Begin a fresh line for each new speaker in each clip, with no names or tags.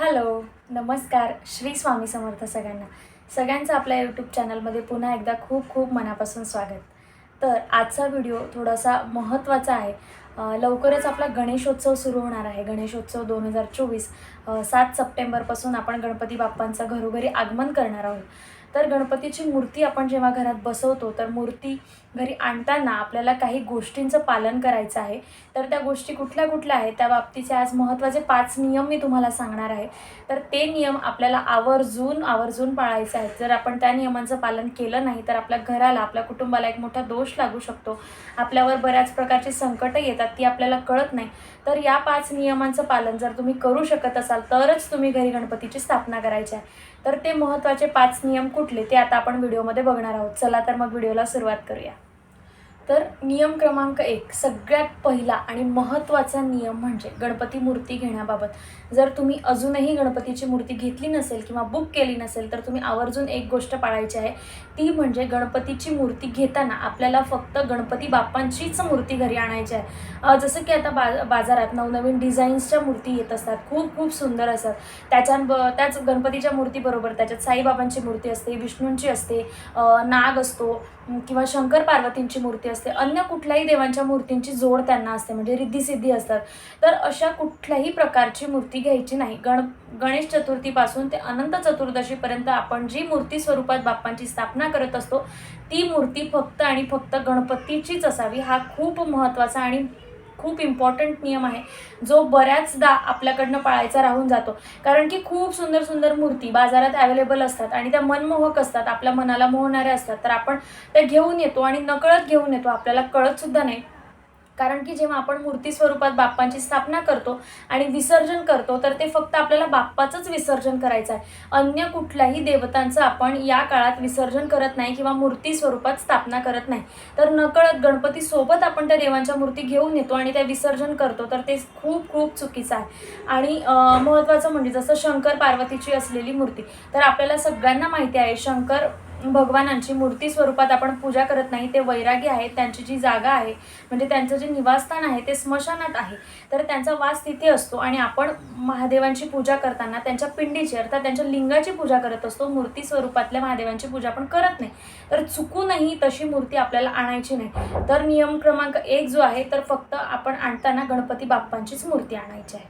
Hello नमस्कार श्री स्वामी समर्थ सगळ्यांना. सगळ्यांचं आपल्या यूट्यूब चॅनलमध्ये पुन्हा एकदा खूप खूप मनापासून स्वागत. तर आजचा व्हिडिओ थोडासा महत्त्वाचा आहे. लवकरच आपला गणेशोत्सव सुरू होणार आहे. गणेशोत्सव दोन हजार चोवीस सात सप्टेंबरपासून आपण गणपती बाप्पांचं घरोघरी आगमन करणार आहोत. तर गणपतीची मूर्ती आपण जेव्हा घरात बसवतो तर मूर्ती घरी आणताना आपल्याला काही गोष्टींचं पालन करायचं आहे तर त्या गोष्टी कुठल्या कुठल्या आहेत त्या बाबतीचे आज महत्त्वाचे पाच नियम मी तुम्हाला सांगणार आहे. तर ते नियम आपल्याला आवर्जून आवर्जून पाळायचे आहेत. जर आपण त्या नियमांचं पालन केलं नाही तर आपल्या घराला आपल्या कुटुंबाला एक मोठा दोष लागू शकतो. आपल्यावर बऱ्याच प्रकारची संकटं येतात ती आपल्याला कळत नाही. तर या पाच नियमांचं पालन जर तुम्ही करू शकत असाल तरच तुम्ही घरी गणपतीची स्थापना करायची आहे. तर ते महत्त्वाचे पाच नियम कुठले ते आता आपण व्हिडिओमध्ये बघणार आहोत. चला तर मग व्हिडिओला सुरुवात करूया. तर नियम क्रमांक एक सगळ्यात पहिला आणि महत्त्वाचा नियम म्हणजे गणपती मूर्ती घेण्याबाबत. जर तुम्ही अजूनही गणपतीची मूर्ती घेतली नसेल किंवा बुक केली नसेल तर तुम्ही आवर्जून एक गोष्ट पाळायची आहे. ती म्हणजे गणपतीची मूर्ती घेताना आपल्याला फक्त गणपती बाप्पांचीच मूर्ती घरी आणायची आहे. जसं की आता बा बाजारात नवनवीन डिझाईन्सच्या मूर्ती येत असतात खूप खूप सुंदर असतात. त्याच्याब त्याच गणपतीच्या मूर्तीबरोबर त्याच्यात साईबाबांची मूर्ती असते विष्णूंची असते नाग असतो किंवा शंकर पार्वतींची मूर्ती असते. असते. अन्य कुठल्याही देवांच्या मूर्तींची जोड त्यांना असते. म्हणजे रिद्धिसिद्धी असतात. तर अशा कुठल्याही प्रकारची मूर्ती घ्यायची नाही. गण गणेश चतुर्थीपासून ते अनंत चतुर्दशीपर्यंत आपण जी मूर्ती स्वरूपात बाप्पांची स्थापना करत असतो ती मूर्ती फक्त आणि फक्त गणपतीचीच असावी. हा खूप महत्त्वाचा आणि खूप इम्पॉर्टंट नियम आहे जो बऱ्याचदा आपल्याकडनं पाळायचा राहून जातो. कारण की खूप सुंदर सुंदर मूर्ती बाजारात अवेलेबल असतात आणि त्या मनमोहक असतात आपल्या मनाला मोहणाऱ्या असतात. तर आपण त्या घेऊन येतो आणि नकळत घेऊन येतो आपल्याला कळत सुद्धा नाही. कारण की जेव्हा आपण मूर्ती स्वरूपात बाप्पांची स्थापना करतो आणि विसर्जन करतो तर ते फक्त आपल्याला बाप्पाचंच विसर्जन करायचं आहे. अन्य कुठल्याही देवतांचं आपण या काळात विसर्जन करत नाही किंवा मूर्ती स्वरूपात स्थापना करत नाही. तर नकळत गणपती सोबत आपण त्या देवांच्या मूर्ती घेऊन येतो आणि त्या विसर्जन करतो तर ते खूप खूप चुकीचं आहे. आणि महत्त्वाचं म्हणजे जसं शंकर पार्वतीची असलेली मूर्ती तर आपल्याला सगळ्यांना माहिती आहे शंकर भगवानांची मूर्ती स्वरूपात आपण पूजा करत नाही ते वैरागी आहेत त्यांची जी जागा आहे म्हणजे त्यांचं जे निवासस्थान आहे ते स्मशानात आहे. तर त्यांचा वास तिथे असतो आणि आपण महादेवांची पूजा करताना त्यांच्या पिंडीची अर्थात त्यांच्या लिंगाची पूजा करत असतो मूर्ती स्वरूपातल्या महादेवांची पूजा आपण करत नाही. तर चुकूनही तशी मूर्ती आपल्याला आणायची नाही. तर नियम क्रमांक एक जो आहे तर फक्त आपण आणताना गणपती बाप्पांचीच मूर्ती आणायची आहे.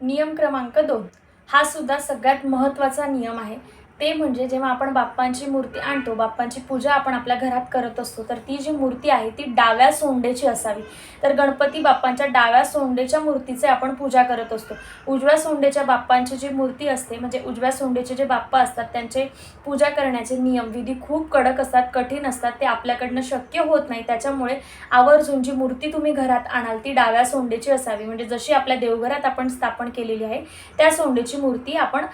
नियम क्रमांक दोन. हा सुद्धा सगळ्यात महत्त्वाचा नियम आहे. ते म्हणजे जेव्हा आपण बाप्पांची मूर्ती आणतो बाप्पांची पूजा आपण आपल्या घरात करत असतो तर ती जी मूर्ती आहे ती डाव्या सोंडेची असावी. तर गणपती बाप्पांच्या डाव्या सोंडेच्या मूर्तीचे आपण पूजा करत असतो. उजव्या सोंडेच्या बाप्पांची जी मूर्ती असते म्हणजे उजव्या सोंडेचे जे बाप्पा असतात त्यांचे पूजा करण्याचे नियम विधी खूप कडक असतात कठीण असतात ते आपल्याकडनं शक्य होत नाही. त्याच्यामुळे आवर्जून जी मूर्ती तुम्ही घरात आणाल ती डाव्या सोंडेची असावी. म्हणजे जशी आपल्या देवघरात आपण स्थापन केलेली आहे त्या सोंडेची मूर्ती आपण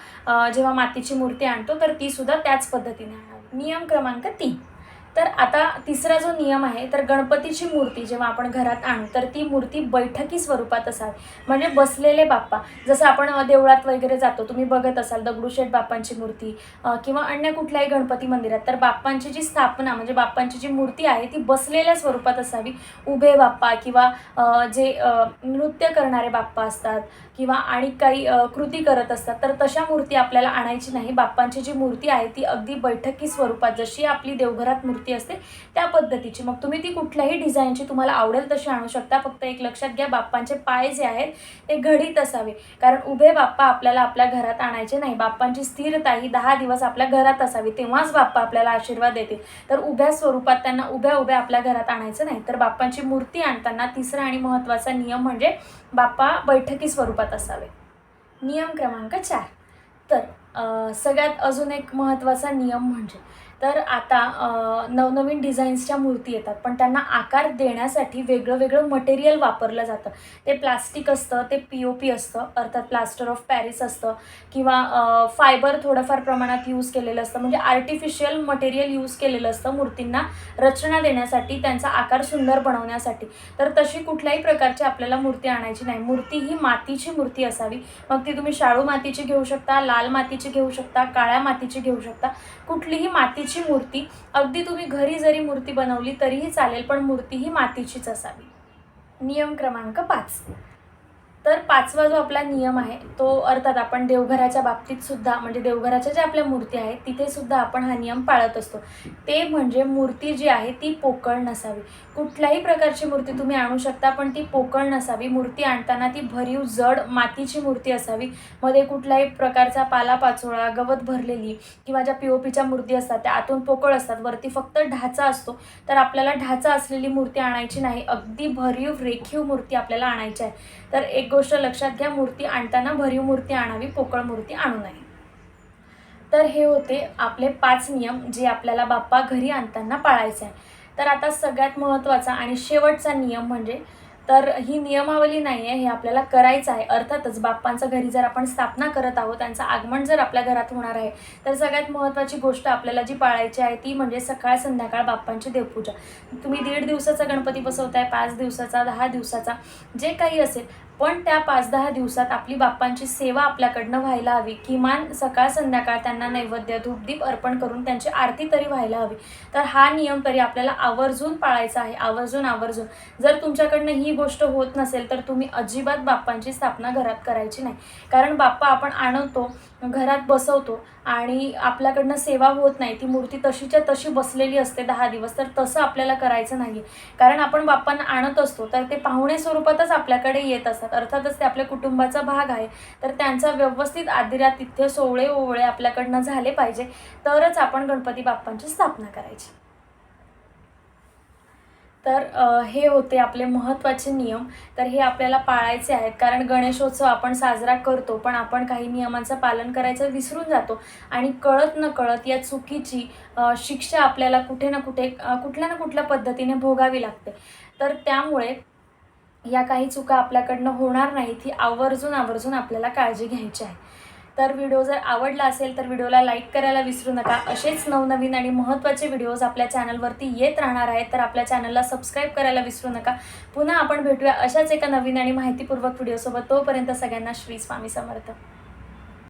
जेव्हा मातीची मूर्ती आणतो तर ती सुद्धा त्याच पद्धतीने आणावी. नियम क्रमांक तीन. तर आता तिसरा जो नियम आहे तर गणपतीची मूर्ती जेव्हा आपण घरात आणू तर ती मूर्ती बैठकी स्वरूपात असावी. म्हणजे बसलेले बाप्पा जसं आपण देवळात वगैरे जातो तुम्ही बघत असाल दगडूशेठ बाप्पांची मूर्ती किंवा अन्य कुठल्याही गणपती मंदिरात तर बाप्पांची जी स्थापना म्हणजे बाप्पांची जी मूर्ती आहे ती बसलेल्या स्वरूपात असावी. उभे बाप्पा किंवा जे नृत्य करणारे बाप्पा असतात किंवा आणि काही कृती करत असतात तर तशा मूर्ती आपल्याला आणायची नाही. बाप्पांची जी मूर्ती आहे ती अगदी बैठकी स्वरूपात जशी आपली देवघरात मूर्ती असते त्या पद्धतीची. मग तुम्ही ती कुठल्याही डिझाईनची तुम्हाला आवडेल तशी आणू शकता. फक्त एक लक्षात घ्या बाप्पांचे पाय जे आहेत ते घडीत असावे. कारण उभे बाप्पा आपल्याला आपल्या घरात आणायचे नाही. बाप्पांची स्थिरता ही दहा दिवस आपल्या घरात असावी. तेव्हाच बाप्पा आपल्याला आशीर्वाद देतील. तर उभ्या स्वरूपात त्यांना उभ्या उभ्या आपल्या घरात आणायचं नाही. तर बाप्पांची मूर्ती आणताना तिसरा आणि महत्त्वाचा नियम म्हणजे बाप्पा बैठकी स्वरूपात असावे. नियम क्रमांक चार. तर सगळ्यात अजून एक महत्त्वाचा नियम म्हणजे तर आता नवनवीन डिझाईन्सच्या मूर्ती येतात. पण त्यांना आकार देण्यासाठी वेगळं वेगळं मटेरियल वापरलं जातं. ते प्लास्टिक असतं ते पी ओ पी असतं अर्थात प्लास्टर ऑफ पॅरिस असतं किंवा फायबर थोडंफार प्रमाणात यूज केलेलं असतं. म्हणजे आर्टिफिशियल मटेरियल यूज केलेलं असतं मूर्तींना रचना देण्यासाठी त्यांचा आकार सुंदर बनवण्यासाठी. तर तशी कुठल्याही प्रकारची आपल्याला मूर्ती आणायची नाही. मूर्ती ही मातीची मूर्ती असावी. मग ती तुम्ही शाळू मातीची घेऊ शकता लाल मातीची घेऊ शकता काळ्या मातीची घेऊ शकता. कुठलीही मातीची मूर्ती. अगदी तुम्ही घरी जरी मूर्ती बनवली तरीही चालेल पण मूर्ती ही मातीचीच असावी. नियम क्रमांक पाच. तर पाचवा जो आपला नियम आहे तो अर्थात आपण देवघराच्या बाबतीत सुद्धा म्हणजे देवघराच्या ज्या आपल्या मूर्ती आहेत तिथे सुद्धा आपण हा नियम पाळत असतो. ते म्हणजे मूर्ती जी आहे ती पोकळ नसावी. कुठल्याही प्रकारची मूर्ती तुम्ही आणू शकता पण ती पोकळ नसावी. मूर्ती आणताना ती भरीव जड मातीची मूर्ती असावी. मध्ये कुठल्याही प्रकारचा पालापाचोळा गवत भरलेली किंवा ज्या पी ओ पीच्या मूर्ती असतात त्या आतून पोकळ असतात. वरती फक्त ढाचा असतो. तर आपल्याला ढाचा असलेली मूर्ती आणायची नाही. अगदी भरीव रेखीव मूर्ती आपल्याला आणायची आहे. तर एक गोष्ट लक्षात घ्या मूर्ती आणताना भरीव मूर्ती आणावी पोकळ मूर्ती आणू नये. तर हे होते आपले पाच नियम जे आपल्याला बाप्पा घरी आणताना पाळायचे आहे तर आता सगळ्यात महत्त्वाचा आणि शेवटचा नियम म्हणजे तर ही नियमावली नाही आहे हे आपल्याला करायचं आहे. अर्थातच बाप्पांचं घरी जर आपण स्थापना करत आहोत त्यांचं आगमन जर आपल्या घरात होणार आहे तर सगळ्यात महत्त्वाची गोष्ट आपल्याला जी पाळायची आहे ती म्हणजे सकाळ संध्याकाळ बाप्पांची देवपूजा. तुम्ही दीड दिवसाचा गणपती बसवताय पाच दिवसाचा दहा दिवसाचा जे काही असेल पण त्या पाच दहा दिवसात आपली बाप्पांची सेवा आपल्याकडनं व्हायला हवी. किमान सकाळ संध्याकाळ त्यांना नैवेद्य धूपदीप अर्पण करून त्यांची आरती तरी व्हायला हवी. तर हा नियम तरी आपल्याला आवर्जून पाळायचा आहे. आवर्जून आवर्जून. जर तुमच्याकडनं ही गोष्ट होत नसेल तर तुम्ही अजिबात बाप्पांची स्थापना घरात करायची नाही. कारण बाप्पा आपण आणवतो घरात बसवतो आणि आपल्याकडनं सेवा होत नाही ती मूर्ती तशीच्या तशी बसलेली असते दहा दिवस तर तसं आपल्याला करायचं नाही कारण आपण बाप्पांना आणत असतो तर ते पाहुणे स्वरूपातच आपल्याकडे येत असतात. अर्थातच ते आपल्या कुटुंबाचा भाग आहे तर त्यांचा व्यवस्थित आदिरातिथ्य सोहळे ओवळे आपल्याकडनं झाले पाहिजे तरच आपण गणपती बाप्पांची स्थापना करायची. तर हे होते आपले महत्त्वाचे नियम. तर हे आपल्याला पाळायचे आहेत. कारण गणेशोत्सव आपण साजरा करतो पण आपण काही नियमांचं पालन करायचं विसरून जातो. आणि कळत न कळत या चुकीची शिक्षा आपल्याला कुठे ना कुठे कुठल्या ना कुठल्या पद्धतीने भोगावी लागते. तर त्यामुळे या काही चुका आपल्याकडनं होणार नाहीत ही आवर्जून आवर्जून आपल्याला काळजी घ्यायची आहे. तर व्हिडिओ जर आवडला असेल तर व्हिडिओला लाईक करायला विसरू नका. असेच नवनवीन आणि महत्त्वाचे व्हिडिओज आपल्या चॅनलवरती येत राहणार आहेत तर आपल्या चॅनलला सबस्क्राईब करायला विसरू नका. पुन्हा आपण भेटूया अशाच एका नवीन आणि माहितीपूर्वक व्हिडिओसोबत. तोपर्यंत सगळ्यांना श्री स्वामी समर्थ.